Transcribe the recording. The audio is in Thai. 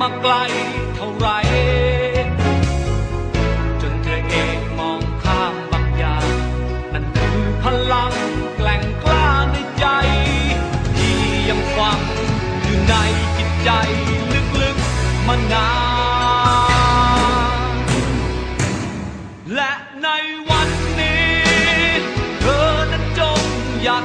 มาไกลเท่าไร จนเธอเองมองข้ามบางอย่างนั่นคือพลังแกล่งกล้าในใจ ที่ยังฝังอยู่ในจิตใจลึกๆมานานและในวันนี้ เธอนั้นจงหยัด